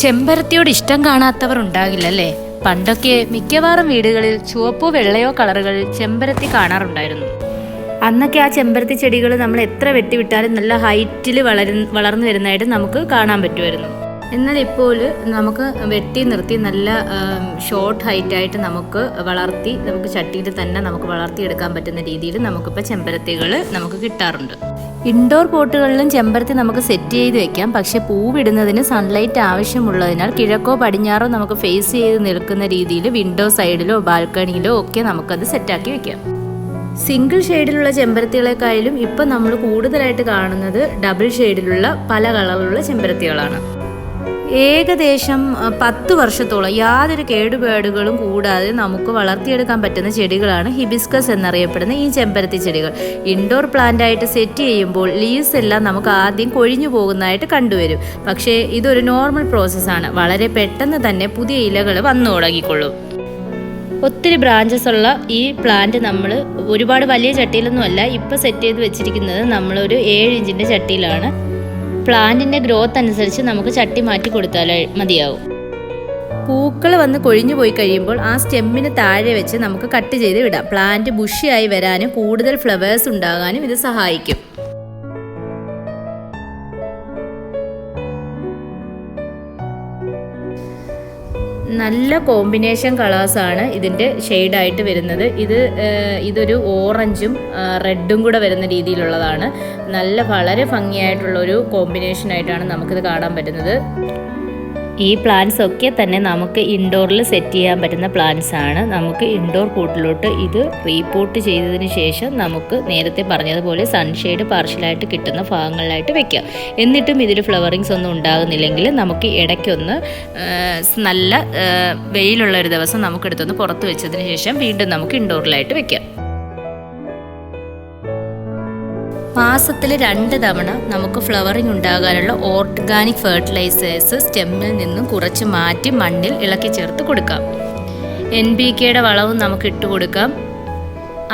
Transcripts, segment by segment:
ചെമ്പരത്തിയോട് ഇഷ്ടം കാണാത്തവർ ഉണ്ടാകില്ല അല്ലേ പണ്ടൊക്കെ മിക്കവാറും വീടുകളിൽ ചുവപ്പോ വെള്ളയോ കളറുകളിൽ ചെമ്പരത്തി കാണാറുണ്ടായിരുന്നു. അന്നൊക്കെ ആ ചെമ്പരത്തി ചെടികൾ നമ്മൾ എത്ര വെട്ടിവിട്ടാലും നല്ല ഹൈറ്റിൽ വളരു വളർന്നു വരുന്നതായിട്ട് നമുക്ക് കാണാൻ പറ്റുമായിരുന്നു. എന്നാൽ ഇപ്പോൾ നമുക്ക് വെട്ടി നിർത്തി നല്ല ഷോർട്ട് ഹൈറ്റായിട്ട് നമുക്ക് വളർത്തി നമുക്ക് ചട്ടിയിൽ തന്നെ നമുക്ക് വളർത്തിയെടുക്കാൻ പറ്റുന്ന രീതിയിൽ നമുക്കിപ്പോൾ ചെമ്പരത്തികൾ നമുക്ക് കിട്ടാറുണ്ട്. ഇൻഡോർ പോട്ടുകളിലും ചെമ്പരത്തി നമുക്ക് സെറ്റ് ചെയ്ത് വെക്കാം. പക്ഷെ പൂവിടുന്നതിന് സൺലൈറ്റ് ആവശ്യമുള്ളതിനാൽ കിഴക്കോ പടിഞ്ഞാറോ നമുക്ക് ഫേസ് ചെയ്ത് നിൽക്കുന്ന രീതിയിൽ വിൻഡോ സൈഡിലോ ബാൽക്കണിയിലോ ഒക്കെ നമുക്കത് സെറ്റാക്കി വെക്കാം. സിംഗിൾ ഷെയ്ഡിലുള്ള ചെമ്പരത്തികളെക്കാളും ഇപ്പം നമ്മൾ കൂടുതലായിട്ട് കാണുന്നത് ഡബിൾ ഷെയ്ഡിലുള്ള പല കളറിലുള്ള ചെമ്പരത്തികളാണ്. ഏകദേശം പത്ത് വർഷത്തോളം യാതൊരു കേടുപാടുകളും കൂടാതെ നമുക്ക് വളർത്തിയെടുക്കാൻ പറ്റുന്ന ചെടികളാണ് ഹിബിസ്കസ് എന്നറിയപ്പെടുന്ന ഈ ചെമ്പരത്തി ചെടികൾ. ഇൻഡോർ പ്ലാന്റായിട്ട് സെറ്റ് ചെയ്യുമ്പോൾ ലീവ്സ് എല്ലാം നമുക്ക് ആദ്യം കൊഴിഞ്ഞു പോകുന്നതായിട്ട് കണ്ടുവരും. പക്ഷേ ഇതൊരു നോർമൽ പ്രോസസ്സാണ് വളരെ പെട്ടെന്ന് തന്നെ പുതിയ ഇലകൾ വന്നു തുടങ്ങിക്കൊള്ളും. ഒത്തിരി ബ്രാഞ്ചസ് ഉള്ള ഈ പ്ലാന്റ് നമ്മൾ ഒരുപാട് വലിയ ചട്ടിയിലൊന്നും അല്ല ഇപ്പം സെറ്റ് ചെയ്ത് വെച്ചിരിക്കുന്നത് നമ്മളൊരു ഏഴ് ഇഞ്ചിന്റെ ചട്ടിയിലാണ്. പ്ലാന്റിന്റെ ഗ്രോത്ത് അനുസരിച്ച് നമുക്ക് ചട്ടി മാറ്റി കൊടുത്താൽ മതിയാവും. പൂക്കൾ വന്ന് കൊഴിഞ്ഞു പോയി കഴിയുമ്പോൾ ആ സ്റ്റെമ്മിന് താഴെ വെച്ച് നമുക്ക് കട്ട് ചെയ്ത് വിടാം. പ്ലാന്റ് ബുഷിയായി വരാനും കൂടുതൽ ഫ്ലവേഴ്സ് ഉണ്ടാകാനും ഇത് സഹായിക്കും. നല്ല കോമ്പിനേഷൻ കളേഴ്സാണ് ഇതിന്റെ ഷെയ്ഡായിട്ട് വരുന്നത്. ഇത് ഇതൊരു ഓറഞ്ചും റെഡും കൂടെ വരുന്ന രീതിയിലുള്ളതാണ്. നല്ല വളരെ ഭംഗിയായിട്ടുള്ളൊരു കോമ്പിനേഷനായിട്ടാണ് നമുക്കിത് കാണാൻ പറ്റുന്നത്. ഈ പ്ലാന്റ്സ് ഒക്കെ തന്നെ നമുക്ക് ഇൻഡോറിൽ സെറ്റ് ചെയ്യാൻ പറ്റുന്ന പ്ലാന്റ്സ് ആണ്. നമുക്ക് ഇൻഡോർ കൂട്ടിലോട്ട് ഇത് റീപോർട്ട് ചെയ്തതിന് ശേഷം നമുക്ക് നേരത്തെ പറഞ്ഞതുപോലെ സൺഷെയ്ഡ് പാർഷ്യലായിട്ട് കിട്ടുന്ന ഭാഗങ്ങളിലായിട്ട് വെക്കാം. എന്നിട്ടും ഇതിൽ ഫ്ലവറിങ്സ് ഒന്നും ഉണ്ടാകുന്നില്ലെങ്കിൽ നമുക്ക് ഇടയ്ക്കൊന്ന് നല്ല വെയിലുള്ള ഒരു ദിവസം നമുക്ക് എടുത്തൊന്ന് പുറത്ത് വെച്ചതിന് ശേഷം വീണ്ടും നമുക്ക് ഇൻഡോറിലായിട്ട് വെക്കാം. മാസത്തിൽ രണ്ട് തവണ നമുക്ക് ഫ്ലവറിംഗ് ഉണ്ടാകാനുള്ള ഓർഗാനിക് ഫെർട്ടിലൈസേഴ്സ് സ്റ്റെമ്മിൽ നിന്നും കുറച്ച് മാറ്റി മണ്ണിൽ ഇളക്കി ചേർത്ത് കൊടുക്കാം. എൻ ബി കെയുടെ വളവും നമുക്ക് ഇട്ട് കൊടുക്കാം.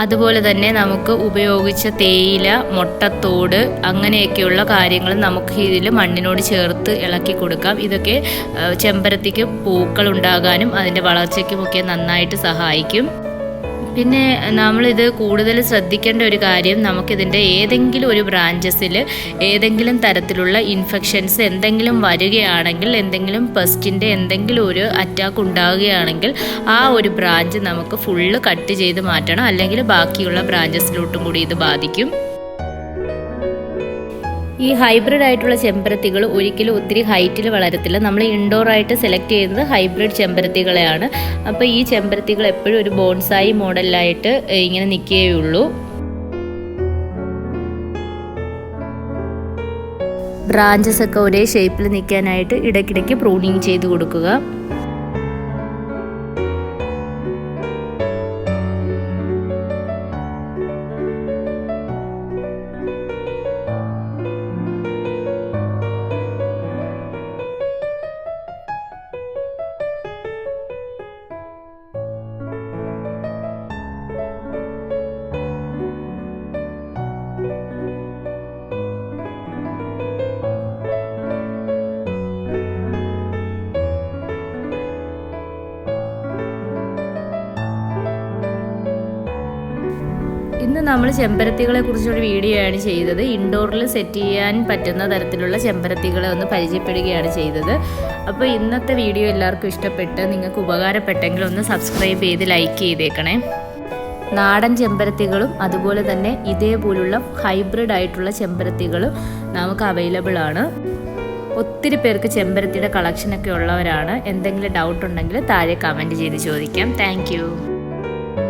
അതുപോലെ തന്നെ നമുക്ക് ഉപയോഗിച്ച തേയില മുട്ടത്തോട് അങ്ങനെയൊക്കെയുള്ള കാര്യങ്ങൾ നമുക്ക് ഇതിൽ മണ്ണിനോട് ചേർത്ത് ഇളക്കി കൊടുക്കാം. ഇതൊക്കെ ചെമ്പരത്തിക്ക് പൂക്കൾ ഉണ്ടാകാനും അതിന്റെ വളർച്ചയ്ക്കുമൊക്കെ നന്നായിട്ട് സഹായിക്കും. പിന്നെ നമ്മളിത് കൂടുതൽ ശ്രദ്ധിക്കേണ്ട ഒരു കാര്യം നമുക്കിതിന്റെ ഏതെങ്കിലും ഒരു ബ്രാഞ്ചസിൽ ഏതെങ്കിലും തരത്തിലുള്ള ഇൻഫെക്ഷൻസ് എന്തെങ്കിലും വരികയാണെങ്കിൽ എന്തെങ്കിലും പെസ്റ്റിന്റെ എന്തെങ്കിലും ഒരു അറ്റാക്ക് ഉണ്ടാവുകയാണെങ്കിൽ ആ ഒരു ബ്രാഞ്ച് നമുക്ക് ഫുള്ള് കട്ട് ചെയ്ത് മാറ്റണം. അല്ലെങ്കിൽ ബാക്കിയുള്ള ബ്രാഞ്ചസിലോട്ടും കൂടി ഇത് ബാധിക്കും. ഈ ഹൈബ്രിഡ് ആയിട്ടുള്ള ചെമ്പരത്തികൾ ഒരിക്കലും ഒത്തിരി ഹൈറ്റിൽ വളരത്തില്ല. നമ്മൾ ഇൻഡോർ ആയിട്ട് സെലക്ട് ചെയ്യുന്നത് ഹൈബ്രിഡ് ചെമ്പരത്തികളെയാണ്. അപ്പോൾ ഈ ചെമ്പരത്തികൾ എപ്പോഴും ഒരു ബോൺസായി മോഡലായിട്ട് ഇങ്ങനെ നിൽക്കുകയുള്ളൂ. ബ്രാഞ്ചസ് ഒക്കെ ഒരേ ഷേപ്പിൽ നിൽക്കാനായിട്ട് ഇടയ്ക്കിടയ്ക്ക് പ്രൂണിങ് ചെയ്ത് കൊടുക്കുക. ഇന്ന് നമ്മൾ ചെമ്പരത്തികളെ കുറിച്ചൊരു വീഡിയോ ആണ് ചെയ്തത്. ഇൻഡോറിൽ സെറ്റ് ചെയ്യാൻ പറ്റുന്ന തരത്തിലുള്ള ചെമ്പരത്തികളെ ഒന്ന് പരിചയപ്പെടുകയാണ് ചെയ്തത്. അപ്പോൾ ഇന്നത്തെ വീഡിയോ എല്ലാവർക്കും ഇഷ്ടപ്പെട്ട് നിങ്ങൾക്ക് ഉപകാരപ്പെട്ടെങ്കിൽ ഒന്ന് സബ്സ്ക്രൈബ് ചെയ്ത് ലൈക്ക് ചെയ്തേക്കണേ. നാടൻ ചെമ്പരത്തികളും അതുപോലെ തന്നെ ഇതേപോലുള്ള ഹൈബ്രിഡ് ആയിട്ടുള്ള ചെമ്പരത്തികളും നമുക്ക് അവൈലബിൾ ആണ്. ഒത്തിരി പേർക്ക് ചെമ്പരത്തിയുടെ കളക്ഷനൊക്കെ ഉള്ളവരാണ്. എന്തെങ്കിലും ഡൗട്ട് ഉണ്ടെങ്കിൽ താഴെ കമന്റ് ചെയ്ത് ചോദിക്കാം. താങ്ക്